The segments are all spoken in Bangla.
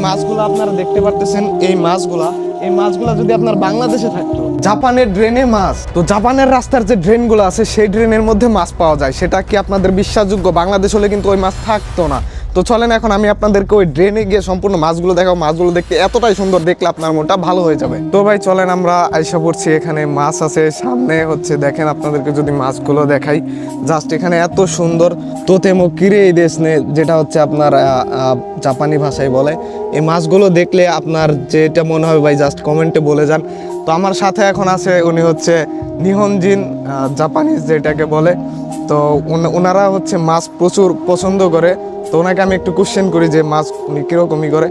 মাছগুলো আপনারা দেখতে পারতেছেন এই মাছগুলা এই মাছগুলা যদি আপনার বাংলাদেশে থাকতো। জাপানের ড্রেনে মাছ। তো জাপানের রাস্তার যে ড্রেনগুলো আছে, সেই ড্রেনের মধ্যে মাছ পাওয়া যায়। সেটা কি আপনাদের বিশ্বাসযোগ্য? বাংলাদেশ হলে কিন্তু ওই মাছ থাকতো না। তো চলেন এখন আমি আপনাদেরকে ওই ড্রেনে গিয়ে সম্পূর্ণ মাছগুলো দেখাবো। মাছগুলো দেখতে এতটাই সুন্দর, দেখলে আপনার মনটা ভালো হয়ে যাবে। তো ভাই, চলেন আমরা আইসা পড়ছি। এখানে মাছ আছে, সামনে হচ্ছে দেখেন আপনাদেরকে যদি মাছগুলো দেখাই। জাস্ট এখানে এত সুন্দর তোতেমো কিরে এই দেশ নে, যেটা হচ্ছে আপনার জাপানি ভাষায় বলে। এই মাছগুলো দেখলে আপনার যেটা মনে হবে ভাই জাস্ট কমেন্টে বলে যান। তো আমার সাথে এখন আছে উনি হচ্ছে নিহঞ্জিন জাপানিজ যেটাকে বলে। তো ওনারা হচ্ছে মাছ প্রচুর পছন্দ করে। তো ওনাকে আমি একটু কোশ্চেন করি যে মাছ উনি কীরকমই করে।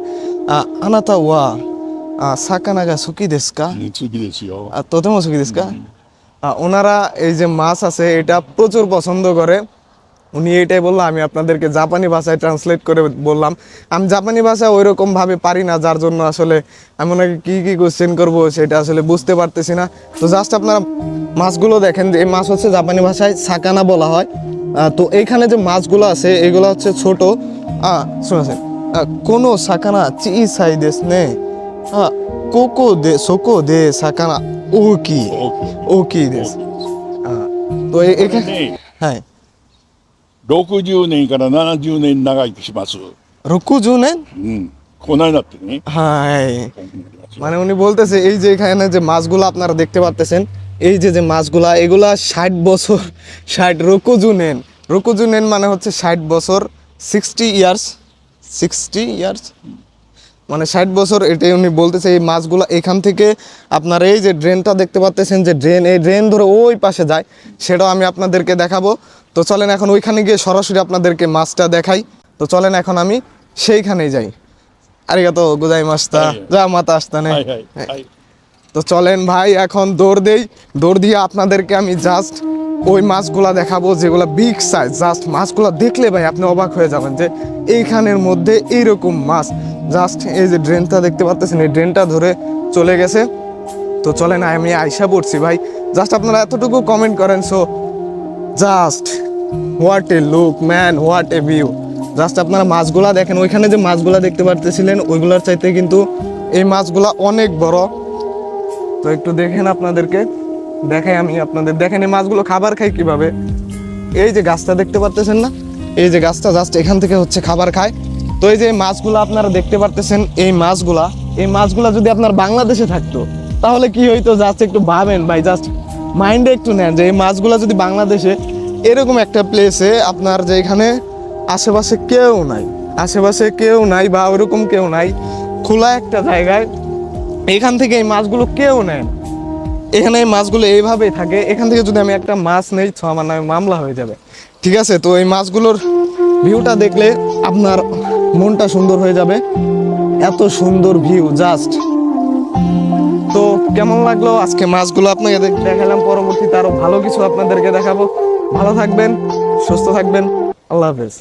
আনাতা ওয়া সাকানাগা সুকি দেশকা তোতেমো সুকি দেশকা ওনারা এই যে মাছ আছে এটা প্রচুর পছন্দ করে। উনি এটাই বলল আমি আপনাদেরকে জাপানি ভাষায় ট্রান্সলেট করে বললাম। আমি জাপানি ভাষা ওই রকমভাবে পারি না যার জন্য আসলে আমি ওনাকে কী কী কোশ্চেন করব সেটা আসলে বুঝতে পারতেছি না। তো জাস্ট আপনারা মাছগুলো দেখেন যে এই মাছ হচ্ছে জাপানি ভাষায় সাকানা বলা হয়। তো এইখানে যে মাছগুলো আছে এগুলো হচ্ছে ছোট। শুনেছেন কোনো সাকানা চি সাই দেশ নে। কোকো দে সোকো দে সাকানা ও কি? ও কি? দেশ তো এখানে হ্যাঁ। 60年から70年長生きします。 60年 うん。こないなってね。 はい。মানে উনি বলতেছে এই যে এখানে যে মাছগুলো আপনারা দেখতে পাচ্তেছেন এই যে যে মাছগুলা এগুলা ষাট বছর ষাট রকুজু নেন রকুজু নেন মানে হচ্ছে ষাট বছর সিক্সটি ইয়ার্স সিক্সটি ইয়ার্স মানে ষাট বছর এটাই উনি বলতেছে এই মাছগুলো এখান থেকে আপনার এই যে ড্রেনটা দেখতে পাচ্ছেন যে ড্রেন এই ড্রেন ধরে ওই পাশে যায় সেটাও আমি আপনাদেরকে দেখাবো। তো চলেন এখন ওইখানে গিয়ে সরাসরি আপনাদেরকে মাছটা দেখাই। তো চলেন এখন আমি সেইখানেই যাই। আরিগাতো গোজাই মাছটা যা মাতা আসতে নেই। হ্যাঁ। তো চলেন ভাই এখন দৌড় দেই। দৌড় দিয়ে আপনাদেরকে আমি জাস্ট ওই মাছগুলা দেখাবো যেগুলো বিগ সাইজ জাস্ট মাছগুলা দেখলে ভাই আপনি অবাক হয়ে যাবেন যে এইখানের মধ্যে এইরকম মাছ। জাস্ট এই যে ড্রেনটা দেখতে পাচ্ছেন এই ড্রেনটা ধরে চলে গেছে। তো চলেন, আমি আইসা পড়ছি, ভাই। জাস্ট আপনারা এতটুকু কমেন্ট করেন so just what a look man what a view just আপনারা মাছগুলা দেখেন, ওইখানে যে মাছগুলা দেখতে পারতেছিলেন, ওইগুলোর চাইতে কিন্তু এই মাছগুলা অনেক বড়। তো একটু দেখেন আপনাদেরকে, দেখাই আমি আপনাদের। দেখেন, এই মাছগুলো খাবার খায় কীভাবে? এই যে গাছটা দেখতে পারতেছেন না? এই যে গাছটা জাস্ট এখান থেকে হচ্ছে খাবার খায়। তো এই যে মাছগুলো আপনারা দেখতে পারতেছেন, এই মাছগুলা এই মাছগুলা যদি আপনার বাংলাদেশে থাকতো, তাহলে কি হইতো? জাস্ট একটু ভাবেন ভাই জাস্ট মাইন্ডে একটু নেন যে এই মাছগুলা যদি বাংলাদেশে, এরকম একটা প্লেসে আপনার যে এখানে আশেপাশে কেউ নাই, আশেপাশে কেউ নাই বা ওরকম কেউ নাই, খোলা একটা জায়গায়, এখান থেকে এই মাছগুলো কেউ নেন এখানে এই মাছগুলো এইভাবেই থাকে, এখান থেকে যদি আমি একটা মাছ নেই, ছ আমার নামে মামলা হয়ে যাবে। ঠিক আছে, তো এই মাছগুলোর ভিউটা দেখলে আপনার মনটা সুন্দর হয়ে যাবে। এত সুন্দর ভিউ জাস্ট তো কেমন লাগল আজকে মাছগুলো আপনাকে দেখ- দেখালাম, পরবর্তীতে আরও ভালো কিছু আপনাদেরকে দেখাবো। ভালো থাকবেন, সুস্থ থাকবেন। আল্লাহ হাফেজ।